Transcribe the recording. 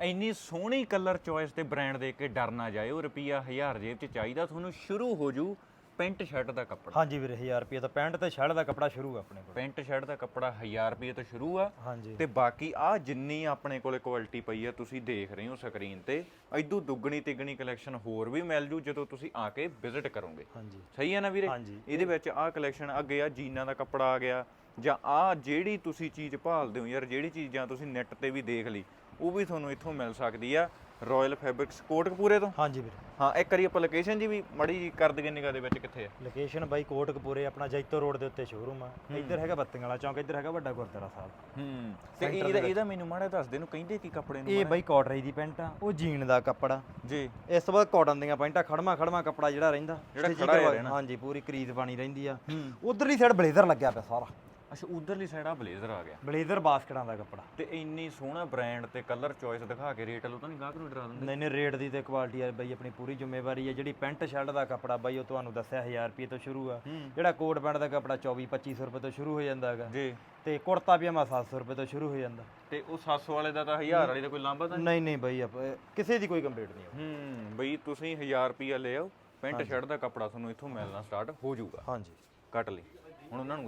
ਇੰਨੀ ਸੋਹਣੀ colour choice ਤੇ ਬ੍ਰਾਂਡ ਦੇ ਕੇ ਡਰ ਨਾ ਜਾਇਓ ਰੁਪਿਆ 1000 ਜੇਬ 'ਚ ਚਾਹੀਦਾ ਤੁਹਾਨੂੰ ਸ਼ੁਰੂ ਹੋ ਜੂ ਪੈਂਟ ਸ਼ਰਟ ਦਾ ਕੱਪੜਾ। ਹਾਂਜੀ ਵੀਰੇ 1000 ਰੁਪਏ ਤਾਂ ਪੈਂਟ ਤੇ ਸ਼ਰਟ ਦਾ ਕੱਪੜਾ ਸ਼ੁਰੂ ਆ ਆਪਣੇ ਕੋਲ। ਪੈਂਟ ਸ਼ਰਟ ਦਾ ਕੱਪੜਾ 1000 ਰੁਪਏ ਤੋਂ ਸ਼ੁਰੂ ਆ। ਹਾਂਜੀ। ਤੇ ਬਾਕੀ ਆ ਜਿੰਨੀ ਆਪਣੇ ਕੋਲੇ ਕੁਆਲਿਟੀ ਪਈ ਆ ਤੁਸੀਂ ਦੇਖ ਰਹੇ ਹੋ ਸਕਰੀਨ ਤੇ ਐਦੂ ਦੁੱਗਣੀ ਤਿੱਗਣੀ ਕਲੈਕਸ਼ਨ ਹੋਰ ਵੀ ਮਿਲ ਜੂ ਜਦੋਂ ਤੁਸੀਂ ਆ ਕੇ ਵਿਜ਼ਿਟ ਕਰੋਗੇ। ਹਾਂਜੀ। ਸਹੀ ਹੈ ਨਾ ਵੀਰੇ? ਹਾਂਜੀ। ਇਹਦੇ ਵਿੱਚ ਆਹ ਕਲੈਕਸ਼ਨ ਅੱਗੇ ਆ ਜੀਨਾਂ ਦਾ ਕੱਪੜਾ ਆ ਗਿਆ ਜਾਂ ਆ ਜਿਹੜੀ ਤੁਸੀਂ ਚੀਜ਼ ਭਾਲਦੇ ਹੋ ਯਾਰ ਜਿਹੜੀ ਚੀਜ਼ਾਂ ਤੁਸੀਂ ਨੈਟ ਤੇ ਵੀ ਦੇਖ ਲਈ ਉਹ ਵੀ ਤੁਹਾਨੂੰ ਇੱਥੋਂ ਮਿਲ ਸਕਦੀ ਆ ਰਾਇਲ ਫੈਬਰਿਕਸ ਕੋਟਕਪੂਰੇ ਤੋਂ? ਹਾਂਜੀ ਵੀਰੇ। ਹਾਂ ਇੱਕ ਵਾਰੀ ਆਪਾਂ ਲੋਕੇਸ਼ਨ ਜੀ ਵੀ ਮੜੀ ਜੀ ਕਰ ਦਈਏ ਨਿਗਾਹ ਦੇ ਵਿੱਚ ਕਿੱਥੇ ਆ? ਲੋਕੇਸ਼ਨ ਬਾਈ ਕੋਟਕਪੂਰੇ ਆਪਣਾ ਜੈਤੋ ਰੋਡ ਦੇ ਉੱਤੇ ਸ਼ੋਰੂਮ ਆ। ਇੱਧਰ ਹੈਗਾ ਬੱਤੀਆਂ ਵਾਲਾ ਚੌਂਕ ਇੱਧਰ ਹੈਗਾ ਵੱਡਾ ਗੁਰਦੁਆਰਾ ਸਾਹਿਬ। ਹੂੰ। ਤੇ ਇਹਦਾ ਇਹਦਾ ਮੈਨੂੰ ਮਾੜਾ ਦੱਸ ਦੇ ਨੂੰ ਕਹਿੰਦੇ ਕੀ ਕੱਪੜੇ ਨੂੰ ਇਹ ਬਾਈ ਕਾਟਰਾਈ ਦੀ ਪੈਂਟ ਆ ਉਹ ਜੀਨ ਦਾ ਕੱਪੜਾ। ਜੀ। ਇਸ ਤੋਂ ਬਾਅਦ ਕਾਟਨ ਦੀਆਂ ਪੈਂਟਾਂ ਖੜਮਾ ਖੜਮਾ ਕੱਪੜਾ ਜਿਹੜਾ ਰਹਿੰਦਾ। ਜਿਹੜਾ ਖੜਾ ਰਹਿਣਾ। ਹਾਂਜੀ ਪੂਰੀ ਕਰੀਜ਼ ਪਾਣੀ ਰਹਿੰਦੀ ਆ। ਹੂੰ। ਉਧਰਲੀ ਸਾਈਡ ਬਲੇਜ਼ਰ ਲੱਗਿਆ ਪਿਆ ਸਾਰਾ। ਅੱਛਾ ਉਧਰਲੀ ਸਾਈਡ ਆ ਬਲੇਜ਼ਰ ਆ ਗਿਆ। ਬਲੇਜ਼ਰ ਬਾਸਕਟਾਂ ਦਾ ਕੱਪੜਾ। ਤੇ ਇੰਨੀ ਸੋਹਣਾ ਬ੍ਰਾਂਡ ਤੇ ਕਲਰ ਚੋਇਸ ਦਿਖਾ ਕੇ ਰੇਟ ਲੋ ਤਾਂ ਨਹੀਂ ਗਾਹਕ ਨੂੰ ਡਰਾ ਦਿੰਦੇ? ਨਹੀਂ ਨਹੀਂ ਰੇਟ ਦੀ ਤੇ ਕੁਆਲਿਟੀ ਆ ਬਾਈ ਆਪਣੀ ਪੂਰੀ ਜ਼ਿੰਮੇਵਾਰੀ ਹੈ ਜਿਹੜੀ ਪੈਂਟ ਸ਼ਰਟ ਦਾ ਕੱਪੜਾ ਬਾਈ ਉਹ ਤੁਹਾਨੂੰ ਦੱਸਿਆ 1000 ਰੁਪਏ ਤੋਂ ਸ਼ੁਰੂ ਆ। ਜਿਹੜਾ ਕੋਟ ਪੈਂਟ ਦਾ ਕੱਪੜਾ 24 2500 ਰੁਪਏ ਤੋਂ ਸ਼ੁਰੂ ਹੋ ਜਾਂਦਾ ਹੈਗਾ। ਜੀ। ਤੇ ਕੁੜਤਾ ਪਜਾਮਾ 700 ਰੁਪਏ ਤੋਂ ਸ਼ੁਰੂ ਹੋ ਜਾਂਦਾ। ਤੇ ਉਹ 700 ਵਾਲੇ ਦਾ ਤਾਂ 1000 ਵਾਲੇ ਦਾ ਕੋਈ ਲਾਂਭਾ ਤਾਂ ਨਹੀਂ ਨਹੀਂ ਬਾਈ ਕਿਸੇ ਦੀ ਕੋਈ ਕੰਪਲੀਟ ਨਹੀਂ। ਹੂੰ ਬਈ ਤੁਸੀਂ 1000 ਰੁਪਿਆ ਲੈ ਆਓ। ਪੈਂਟ ਸ਼ਰਟ ਦਾ ਕੱਪੜਾ ਤੁਹਾਨੂੰ ਇੱਥੋਂ ਮਿਲਣਾ ਸਟਾਰਟ ਹੋ ਜਾਊਗਾ। ਹਾਂਜੀ। ਕੱਟ ਲਈ। ਹੁਣ ਉਹਨਾਂ ਨੂੰ